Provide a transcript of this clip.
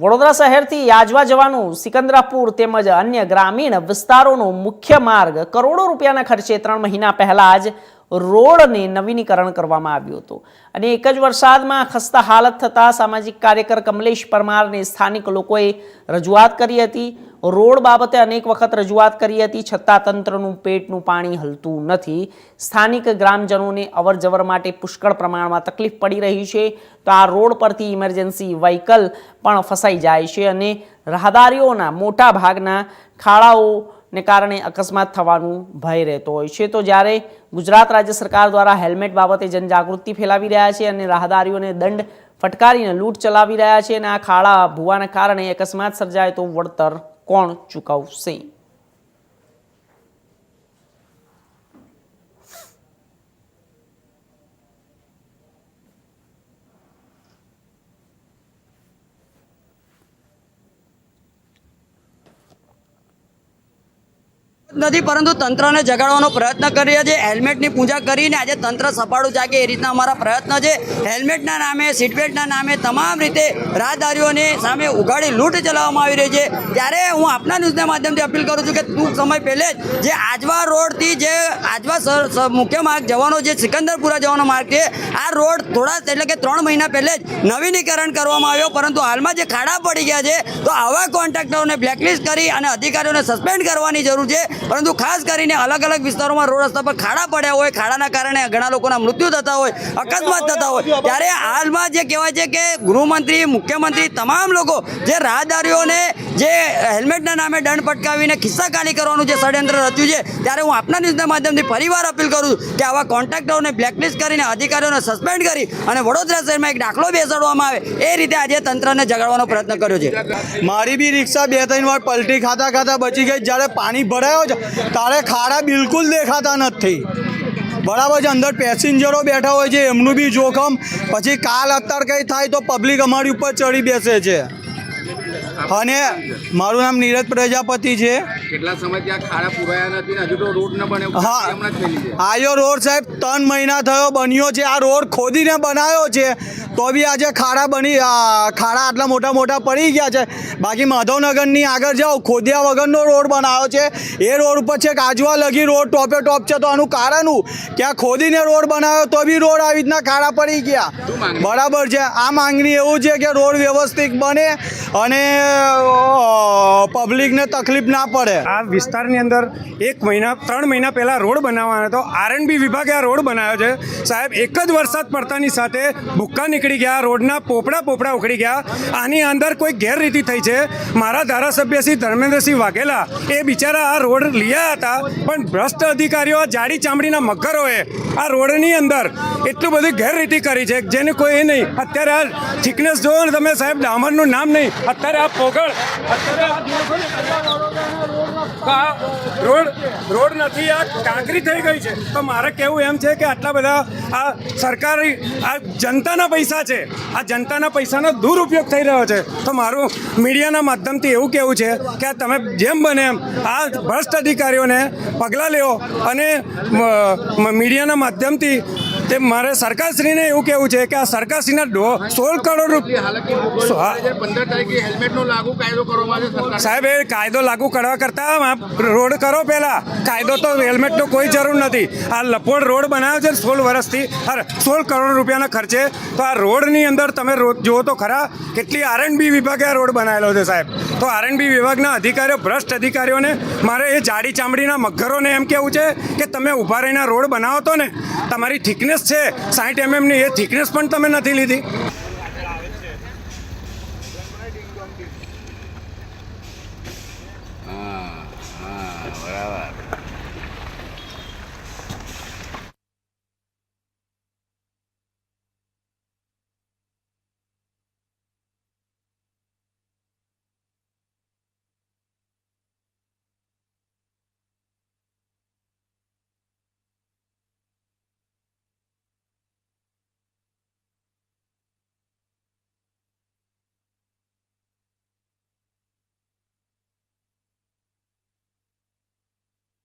વડોદરા શહેરથી યાજવા જવાનું સિકંદરાપુર તેમજ અન્ય ગ્રામીણ વિસ્તારોનો મુખ્ય માર્ગ કરોડો રૂપિયાના ખર્ચે ત્રણ મહિના પહેલા જ રોડને નવીનીકરણ કરવામાં આવ્યું હતું. અને એક જ વરસાદમાં ખસ્તા હાલત થતાં સામાજિક કાર્યકર કમલેશ પરમારને સ્થાનિક લોકોએ રજૂઆત કરી હતી. રોડ બાબતે અનેક વખત રજૂઆત કરી હતી. છતાં તંત્રનું પેટનું પાણી હલતું નથી. સ્થાનિક ગ્રામજનોને અવર જવર માટે પુષ્કળ પ્રમાણમાં તકલીફ પડી રહી છે. તો આ રોડ પરથી ઇમરજન્સી વ્હીકલ પણ ફસાઈ જાય છે અને રાહદારીઓના મોટા ભાગના ખાડાઓને કારણે અકસ્માત થવાનું ભય રહેતો હોય છે. તો જ્યારે ગુજરાત રાજ્ય સરકાર દ્વારા હેલ્મેટ બાબતે જનજાગૃતિ ફેલાવી રહ્યા છે અને રાહદારીઓને દંડ ફટકારીને લૂંટ ચલાવી રહ્યા છે અને આ ખાડા ભૂવાના કારણે અકસ્માત સર્જાય તો વળતર કોણ ચૂકવશે? નથી, પરંતુ તંત્રને જગાડવાનો પ્રયત્ન કરીએ છીએ, હેલ્મેટની પૂજા કરીને આજે તંત્ર સફાળું જાગે એ રીતના અમારા પ્રયત્ન છે. હેલ્મેટના નામે, સીટબેલ્ટના નામે તમામ રીતે રાહદારીઓને સામે ઉઘાડી લૂંટ ચલાવવામાં આવી રહી છે. ત્યારે હું આપના ન્યૂઝના માધ્યમથી અપીલ કરું છું કે ટૂંક સમય પહેલે જ જે આજવા રોડથી જે આજવા સ- સ- મુખ્ય માર્ગ જવાનો જે સિકંદરપુરા જવાનો માર્ગ છે, આ રોડ થોડા એટલે કે ત્રણ મહિના પહેલે જ નવીનીકરણ કરવામાં આવ્યો, પરંતુ હાલમાં જે ખાડા પડી ગયા છે, તો આવા કોન્ટ્રાક્ટરોને બ્લેકલિસ્ટ કરી અને અધિકારીઓને સસ્પેન્ડ કરવાની જરૂર છે, પરંતુ ખાસ કરીને અલગ અલગ વિસ્તારોમાં રોડ રસ્તા પર ખાડા પડ્યા હોય, ખાડાના કારણે ઘણા લોકોના મૃત્યુ થતા હોય, અકસ્માત થતા હોય, ત્યારે હાલમાં જે કહેવાય છે કે ગૃહમંત્રી, મુખ્યમંત્રી તમામ લોકો જે રાહદારીઓને જે હેલ્મેટના નામે દંડ પટકાવીને ખિસ્સા ખાલી કરવાનું જે ષડયંત્ર રચ્યું છે, ત્યારે હું આપના ન્યૂઝના માધ્યમથી ફરીવાર અપીલ કરું કે આવા કોન્ટ્રાક્ટરોને બ્લેકલિસ્ટ કરીને, અધિકારીઓને સસ્પેન્ડ કરી અને વડોદરા શહેરમાં એક દાખલો બેસાડવામાં આવે, એ રીતે આજે તંત્રને જગાડવાનો પ્રયત્ન કર્યો છે. મારી બી રિક્ષા બે ત્રણ વાર પલટી ખાતા ખાતા બચી ગઈ. જ્યારે પાણી ભરાયો છે ત્યારે ખાડા બિલકુલ દેખાતા નથી. બરાબર છે, અંદર પેસેન્જરો બેઠા હોય છે, એમનું બી જોખમ. પછી કાલ અત્યાર કંઈ થાય તો પબ્લિક અમારી ઉપર ચડી બેસે છે. અને મારું નામ નીરજ પ્રજાપતિ છે. કેટલા સમય ત્યાં ખાડા પુરાયા નથી હજુ તો રોડ ન બને હા. હમણાં જ થયેલી છે આયો રોડ સાહેબ ત્રણ મહિના થયો બન્યો છે. આ રોડ ખોદીને બનાવ્યો છે. તો બી આજે ખાડા બની આ, ખાડા આટલા મોટા મોટા પડી ગયા છે. બાકી માધવનગરની આગળ જાઓ ખોદ્યા વગરનો રોડ બનાવ્યો છે. એ રોડ ઉપર છે કાજવા લગી રોડ ટોપે ટોપ છે તો આનું કારણ કે આ ખોદીને રોડ બનાવ્યો તો બી રોડ આવી રીતના ખાડા પડી ગયા. બરાબર છે. આ માંગણી એવું છે કે રોડ વ્યવસ્થિત બને અને પબ્લિકને તકલીફ ના પડે. આ વિસ્તારની અંદર એક મહિના ત્રણ મહિના પહેલાં રોડ બનાવવાનો હતો. આરએનબી વિભાગે આ રોડ બનાવ્યો છે. સાહેબ એક જ વરસાદ પડતાની સાથે ભૂક્કા નીકળી ગયા રોડના પોપડા પોપડા ઉખડી ગયા આની અંદર કોઈ ગેરરીતિ થઈ છે મારા ધારાસભ્ય શ્રી ધર્મેન્દ્રસિંહ વાઘેલા એ બિચારા આ રોડ લીયા હતા પણ ભ્રષ્ટ અધિકારીઓ આ જાડી ચામડીના મગરોએ આ રોડની અંદર એટલું બધું ગેરરીતિ કરી છે જેને કોઈ એ નહીં અત્યારે આ થિકનેસ જોવો ને તમે સાહેબ ડામરનું નામ નહીં અત્યારે આ પોગળ અત્યારે રોડ રોડ નથી, આ કાંકરી થઈ ગઈ છે. તો મારે કહેવું એમ છે કે આટલા બધા આ સરકારી, આ જનતાના પૈસા છે. આ જનતાના પૈસાનો દુરુપયોગ થઈ રહ્યો છે. તો મારું મીડિયાના માધ્યમથી એવું કહેવું છે કે તમે જેમ બને એમ આ ભ્રષ્ટ અધિકારીઓને પગલાં લેવો અને મીડિયાના માધ્યમથી તે મારે સરકારશ્રીને એવું કહેવું છે કે આ સરકારશ્રીના ડો સોળ કરોડ રૂપિયા સાહેબ એ કાયદો લાગુ કરવા કરતાં રોડ કરો પહેલા. કાયદો તો હેલ્મેટનો કોઈ જરૂર નથી. આ લપોડ રોડ બનાવ્યો છે સોળ વર્ષથી. સોળ કરોડ રૂપિયાના ખર્ચે. તો આ રોડની અંદર તમે જુઓ તો ખરા કેટલી આરએનબી વિભાગે આ રોડ બનાવેલો છે સાહેબ? તો આરએનબી વિભાગના અધિકારીઓ, ભ્રષ્ટ અધિકારીઓને, મારે એ જાડી ચામડીના મગરોને એમ કેવું છે કે તમે ઊભા રહીને રોડ બનાવો તો ને, તમારી થિકનેસ છે સાઠ એમએમની એ થિકનેસ પણ તમે નથી લીધી. હા હા, બરાબર.